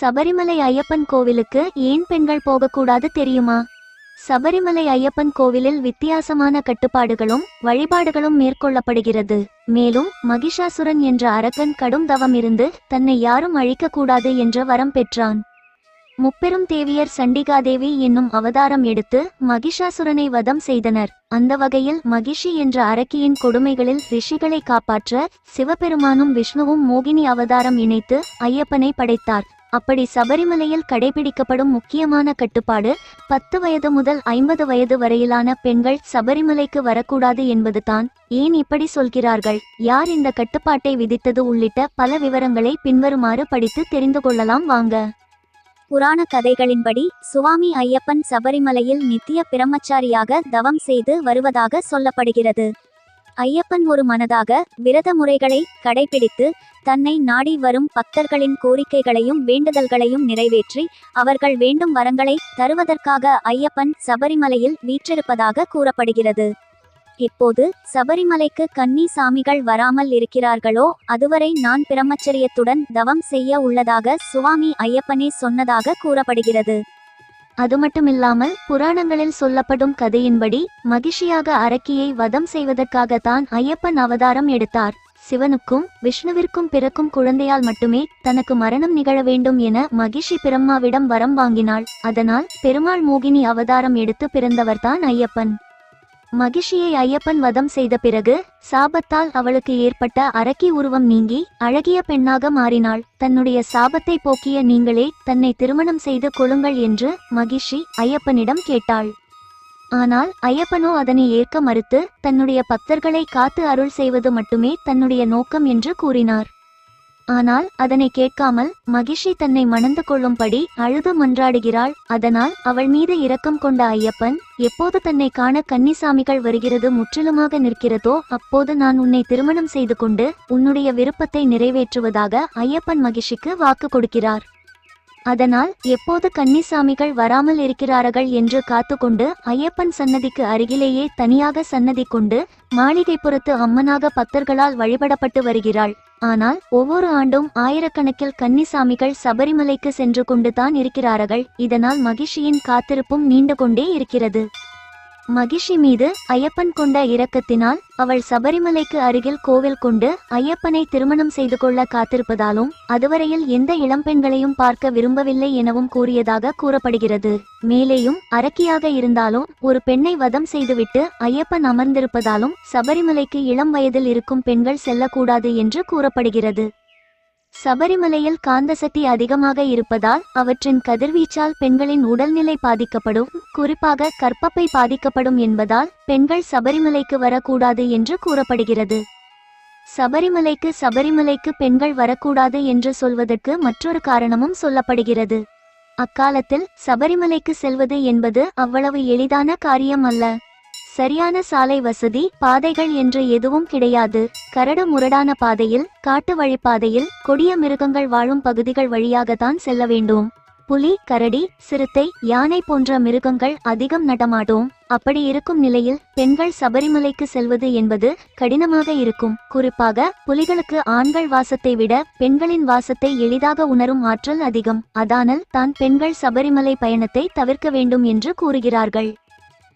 சபரிமலை ஐயப்பன் கோவிலுக்கு ஏன் பெண்கள் போகக்கூடாது தெரியுமா? சபரிமலை ஐயப்பன் கோவிலில் வித்தியாசமான கட்டுப்பாடுகளும் வழிபாடுகளும் மேற்கொள்ளப்படுகிறது. மேலும் மகிஷாசுரன் என்ற அரக்கன் கடும் தவம் இருந்து தன்னை யாரும் அழிக்கக்கூடாது என்ற வரம் பெற்றான். முப்பெரும் தேவியர் சண்டிகாதேவி என்னும் அவதாரம் எடுத்து மகிஷாசுரனை வதம் செய்தனர். அந்த வகையில் மகிஷி என்ற அரக்கியின் கொடுமைகளில் ரிஷிகளை காப்பாற்ற சிவபெருமானும் விஷ்ணுவும் மோகினி அவதாரம் இணைத்து ஐயப்பனை படைத்தார். அப்படி சபரிமலையில் கடைபிடிக்கப்படும் முக்கியமான கட்டுப்பாடு பத்து வயது முதல் ஐம்பது வயது வரையிலான பெண்கள் சபரிமலைக்கு வரக்கூடாது என்பதுதான். ஏன் இப்படி சொல்கிறார்கள்? யார் இந்த கட்டுப்பாட்டை விதித்தது உள்ளிட்ட பல விவரங்களை பின்வருமாறு படித்து தெரிந்து கொள்ளலாம் வாங்க. புராண கதைகளின்படி சுவாமி ஐயப்பன் சபரிமலையில் நித்திய பிரம்மச்சாரியாக தவம் செய்து வருவதாக சொல்லப்படுகிறது. ஐயப்பன் ஒரு மனதாக விரத முறைகளை கடைபிடித்து தன்னை நாடி வரும் பக்தர்களின் கோரிக்கைகளையும் வேண்டுதல்களையும் நிறைவேற்றி அவர்கள் வேண்டும் வரங்களை தருவதற்காக ஐயப்பன் சபரிமலையில் வீற்றிருப்பதாக கூறப்படுகிறது. இப்போது சபரிமலைக்கு கன்னி சாமிகள் வராமல் இருக்கிறார்களோ? அதுவரை நான் பிரம்மச்சரியத்துடன் தவம் செய்ய உள்ளதாக சுவாமி ஐயப்பனே சொன்னதாக கூறப்படுகிறது. அது மட்டுமில்லாமல் புராணங்களில் சொல்லப்படும் கதையின்படி மகிஷியாக அரக்கியை வதம் செய்வதற்காகத்தான் ஐயப்பன் அவதாரம் எடுத்தார். சிவனுக்கும் விஷ்ணுவிற்கும் பிறக்கும் குழந்தையால் மட்டுமே தனக்கு மரணம் நிகழ வேண்டும் என மகிஷி பிரம்மாவிடம் வரம் வாங்கினாள். அதனால் பெருமாள் மோகினி அவதாரம் எடுத்து பிறந்தவர்தான் ஐயப்பன். மகிஷியை ஐயப்பன் வதம் செய்த பிறகு சாபத்தால் அவளுக்கு ஏற்பட்ட அரக்கி உருவம் நீங்கி அழகிய பெண்ணாக மாறினாள். தன்னுடைய சாபத்தை போக்கிய நீங்களே தன்னை திருமணம் செய்து கொள்ளுங்கள் என்று மகிஷி ஐயப்பனிடம் கேட்டாள். ஆனால் ஐயப்பனோ அதனை ஏற்க மறுத்து தன்னுடைய பக்தர்களை காத்து அருள் செய்வது மட்டுமே தன்னுடைய நோக்கம் என்று கூறினார். ஆனால் அதனை கேட்காமல் மகிஷி தன்னை மணந்து கொள்ளும்படி அழுது மன்றாடுகிறாள். அதனால் அவள் மீது இரக்கம் கொண்ட ஐயப்பன் எப்போது தன்னை காண கன்னிசாமிகள் வருகிறது முற்றிலுமாக நிற்கிறதோ அப்போது நான் உன்னை திருமணம் செய்து கொண்டு உன்னுடைய விருப்பத்தை நிறைவேற்றுவதாக ஐயப்பன் மகிஷிக்கு வாக்கு கொடுக்கிறார். அதனால் எப்போது கன்னிசாமிகள் வராமல் இருக்கிறார்கள் என்று காத்துக்கொண்டு ஐயப்பன் சன்னதிக்கு அருகிலேயே தனியாக சன்னதி கொண்டு மாளிகைப்புறத்து அம்மனாக பக்தர்களால் வழிபடப்பட்டு வருகிறாள். ஆனால் ஒவ்வொரு ஆண்டும் ஆயிரக்கணக்கில் கன்னிசாமிகள் சபரிமலைக்கு சென்று கொண்டுதான் இருக்கிறார்கள். இதனால் மகிஷியின் காத்திருப்பும் நீண்டு கொண்டே இருக்கிறது. மகிஷி மீது ஐயப்பன் கொண்ட இரக்கத்தினால் அவள் சபரிமலைக்கு அருகில் கோவில் கொண்டு ஐயப்பனை திருமணம் செய்து கொள்ள காத்திருப்பதாலும் அதுவரையில் எந்த இளம்பெண்களையும் பார்க்க விரும்பவில்லை எனவும் கூறியதாக கூறப்படுகிறது. மேலேயும் அரக்கியாக இருந்தாலும் ஒரு பெண்ணை வதம் செய்துவிட்டு ஐயப்பன் அமர்ந்திருப்பதாலும் சபரிமலைக்கு இளம் வயதில் இருக்கும் பெண்கள் செல்லக்கூடாது என்று கூறப்படுகிறது. சபரிமலையில் காந்தசக்தி அதிகமாக இருப்பதால் அவற்றின் கதிர்வீச்சால் பெண்களின் உடல்நிலை பாதிக்கப்படும் குறிப்பாக கற்பப்பை பாதிக்கப்படும் என்பதால் பெண்கள் சபரிமலைக்கு வரக்கூடாது என்று கூறப்படுகிறது. சபரிமலைக்கு சபரிமலைக்கு பெண்கள் வரக்கூடாது என்று சொல்வதற்கு மற்றொரு காரணமும் சொல்லப்படுகிறது. அக்காலத்தில் சபரிமலைக்கு செல்வது என்பது அவ்வளவு எளிதான காரியம் அல்ல. சரியான சாலை வசதி பாதைகள் என்று எதுவும் கிடையாது. கரடு முரடான பாதையில் காட்டு வழிப்பாதையில் கொடிய மிருகங்கள் வாழும் பகுதிகள் வழியாகத்தான் செல்ல வேண்டும். புலி கரடி சிறுத்தை யானை போன்ற மிருகங்கள் அதிகம் நடமாடும். அப்படி இருக்கும் நிலையில் பெண்கள் சபரிமலைக்கு செல்வது என்பது கடினமாக இருக்கும். குறிப்பாக புலிகளுக்கு ஆண்கள் வாசத்தை விட பெண்களின் வாசத்தை எளிதாக உணரும் ஆற்றல் அதிகம். அதானல் தான் பெண்கள் சபரிமலை பயணத்தை தவிர்க்க வேண்டும் என்று கூறுகிறார்கள்.